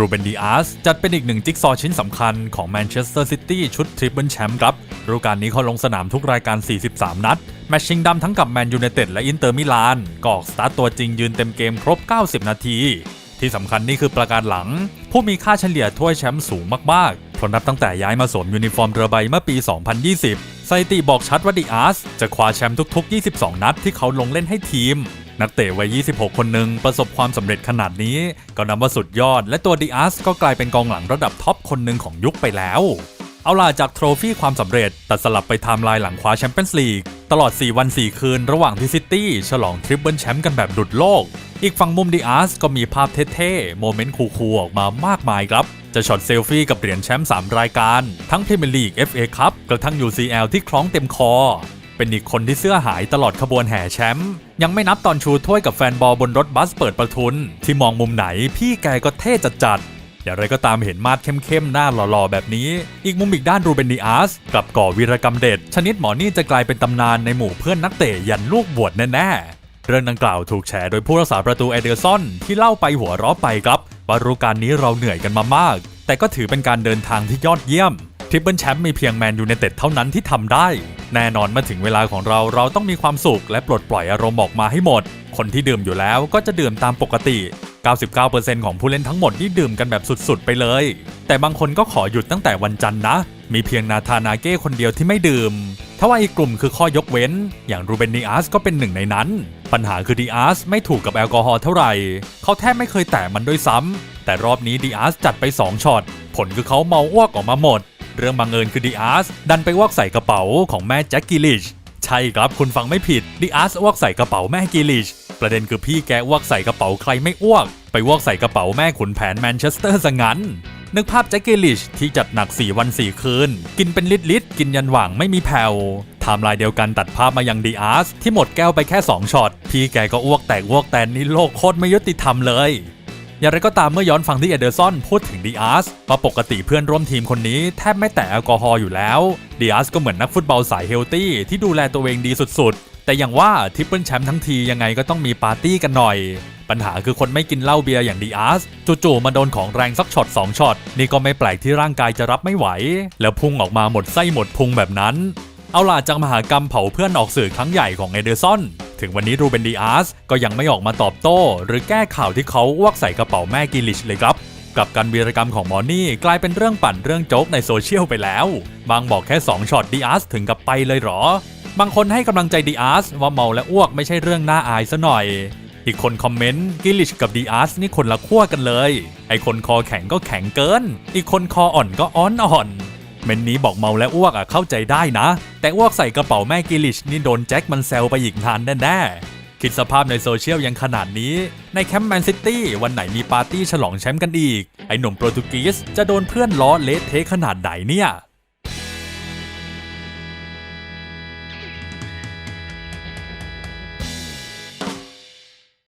รูเบนดีอาสจัดเป็นอีกหนึ่งจิ๊กซอชิ้นสำคัญของแมนเชสเตอร์ซิตี้ชุดทริปเปิลแชมป์ครับฤดูกาลนี้เขาลงสนามทุกรายการ 43 นัด แมตช์ชิงดำทั้งกับแมนยูไนเต็ดและอินเตอร์มิลานกอกสตาร์ตัวจริงยืนเต็มเกมครบ 90 นาที ที่สำคัญนี่คือประการหลัง ผู้มีค่าเฉลี่ยถ้วยแชมป์สูงมากๆเพราะนับตั้งแต่ย้ายมาสวมยูนิฟอร์มเรือใบเมื่อปี 2020สถิติบอกชัดว่าดิอาสจะคว้าแชมป์ทุก ๆ 22 นัดที่เขาลงเล่นให้ทีม นักเตะวัย 26 คนหนึ่งประสบความสำเร็จขนาดนี้ ก็นับว่าสุดยอด และตัวดิอาสก็กลายเป็นกองหลังระดับท็อปคนหนึ่งของยุคไปแล้ว เอาล่ะจากโทรฟี่ความสำเร็จตัดสลับไปไทม์ไลน์หลังคว้าแชมเปี้ยนส์ลีกตลอด 4 วัน 4 คืนระหว่างที่ซิตี้ฉลองทริปเปิลแชมป์กันแบบดุดโลก อีกฝั่งมุมดิอาสก็มีภาพเท่ๆ โมเมนต์คูลๆออกมามากมายครับ จะช็อตเซลฟี่กับเหรียญแชมป์3รายการ ทั้งพรีเมียร์ลีก FA คัพกระทั่ง UCL ที่คล้องเต็มคอ เป็นอีกคนที่เสื้อหายตลอดขบวนแห่แชมป์ยังไม่นับตอนชูถ้วยกับแฟนบอลบนรถบัสเปิดประทุน ที่มองมุมไหนพี่แกก็เท่จัดๆอย่างไรก็ตามเห็นมาดเข้มๆ หน้าหล่อๆ แบบนี้ อีกมุมอีกด้านรูเบนดีอาสกลับก่อวีรกรรมเด็ด ชนิดหมอนี่จะกลายเป็นตำนานในหมู่เพื่อนนักเตะยันลูกบวชแน่ๆ เรื่องดังกล่าวถูกแฉโดยผู้รักษาประตูเอเดอร์สันที่เล่าไปหัวเราะไปครับว่าฤดูกาลนี้เราเหนื่อยกันมามาก แต่ก็ถือเป็นการเดินทางที่ยอดเยี่ยม ทริปเปิลแชมป์มีเพียงแมนยูไนเต็ดเท่านั้นที่ทำได้ แน่นอนมาถึงเวลาของเราเราต้องมีความสุขและปลดปล่อยอารมณ์ออกมาให้หมด คนที่ดื่มอยู่แล้วก็จะดื่มตามปกติ 99%ของผู้เล่นทั้งหมดนี่ดื่มกันแบบสุดๆ ไปเลย แต่บางคนก็ขอหยุดตั้งแต่วันจันทร์นะ มีเพียงนาธานาเก้คนเดียวที่ไม่ดื่มถ้าว่าอีกกลุ่มคือข้อยกเว้น อย่างรูเบนดีอาสก็เป็นหนึ่งในนั้น ปัญหาคือดีอาสไม่ถูกกับแอลกอฮอล์เท่าไหร่ เขาแทบไม่เคยแตะมันด้วยซ้ำแต่รอบนี้ดีอาสจัดไป 2ช็อต ผลคือเขาเมาอ้วกออกมาหมด เรื่องบังเอิญคือดีอาร์สดันไปอวกใส่กระเป๋าของแม่แจ็คกิลิชใช่ครับคุณฟังไม่ผิดดีอาสอ้วกใส่กระเป๋าแม่กิลิชประเด็นคือพี่แกอวกใส่กระเป๋าใครไม่อ้วก ไปอวกใส่กระเป๋าแม่ขุนแผนแมนเชสเตอร์ซะงั้นนึกภาพแจ็คกิลิชที่จัดหนัก 4 วัน 4 คืน กินเป็นลิตรลิตรกินยันหว่างไม่มีแผ่วไทม์ไลน์เดียวกันตัดภาพมายังดีอาร์สที่หมดแก้วไปแค่ 2ช็อต พี่แกก็อ้วกแตกอ้วกแตนนี่โลกโคตรไม่ยุติธรรมเลย อย่างไรก็ตามเมื่อย้อนฟังที่เอเดอร์สันพูดถึงดีอาร์สว่าปกติเพื่อนร่วมทีมคนนี้แทบไม่แตะแอลกอฮอล์อยู่แล้วดีอาร์สก็เหมือนนักฟุตบอลสายเฮลตี้ที่ดูแลตัวเองดีสุดๆ แต่อย่างว่าทิปเปิลแชมป์ทั้งทียังไงก็ต้องมีปาร์ตี้กันหน่อย ปัญหาคือคนไม่กินเหล้าเบียร์อย่างดีอาร์สจู่ๆมาโดนของแรงสักช็อต2ช็อตนี่ก็ไม่แปลกที่ร่างกายจะรับไม่ไหว แล้วพุ่งออกมาหมดไส้หมดพุงแบบนั้น เอาล่ะจากมหากรรมเผาเพื่อนออกสื่อครั้งใหญ่ของเอเดอร์สัน ถึงวันนี้รูเบนดีอาร์สก็ยังไม่ออกมาตอบโต้ หรือแก้ข่าวที่เขาอ้วกใส่กระเป๋าแม่กิลิชเลยครับกลับกันวีรกรรมของมอนี่กลายเป็นเรื่องปั่นเรื่องโจ๊กในโซเชียลไปแล้ว บางบอกแค่ 2ช็อตดีอาร์สถึงกับไปเลยหรอ บางคนให้กำลังใจดีอาร์สว่าเมาและอ้วกไม่ใช่เรื่องน่าอายซะหน่อย อีกคนคอมเมนต์กิลิชกับดีอาร์สนี่คนละขั้วกันเลย ไอคนคอแข็งก็แข็งเกิน อีกคนคออ่อนก็อ้อนอ่อน เมนนี้บอกเมาและอ้วกอะเข้าใจได้นะ แต่อ้วกใส่กระเป๋าแม่กิลิชนี่โดนแจ็คมันแซวไปอีกนานแน่ๆคิดสภาพในโซเชียลยังขนาดนี้ ในแคมป์แมนซิตี้วันไหนมีปาร์ตี้ฉลองแชมป์กันอีก ไอหนุ่มโปรตุกีสจะโดนเพื่อนล้อเละเทะขนาดไหนเนี่ย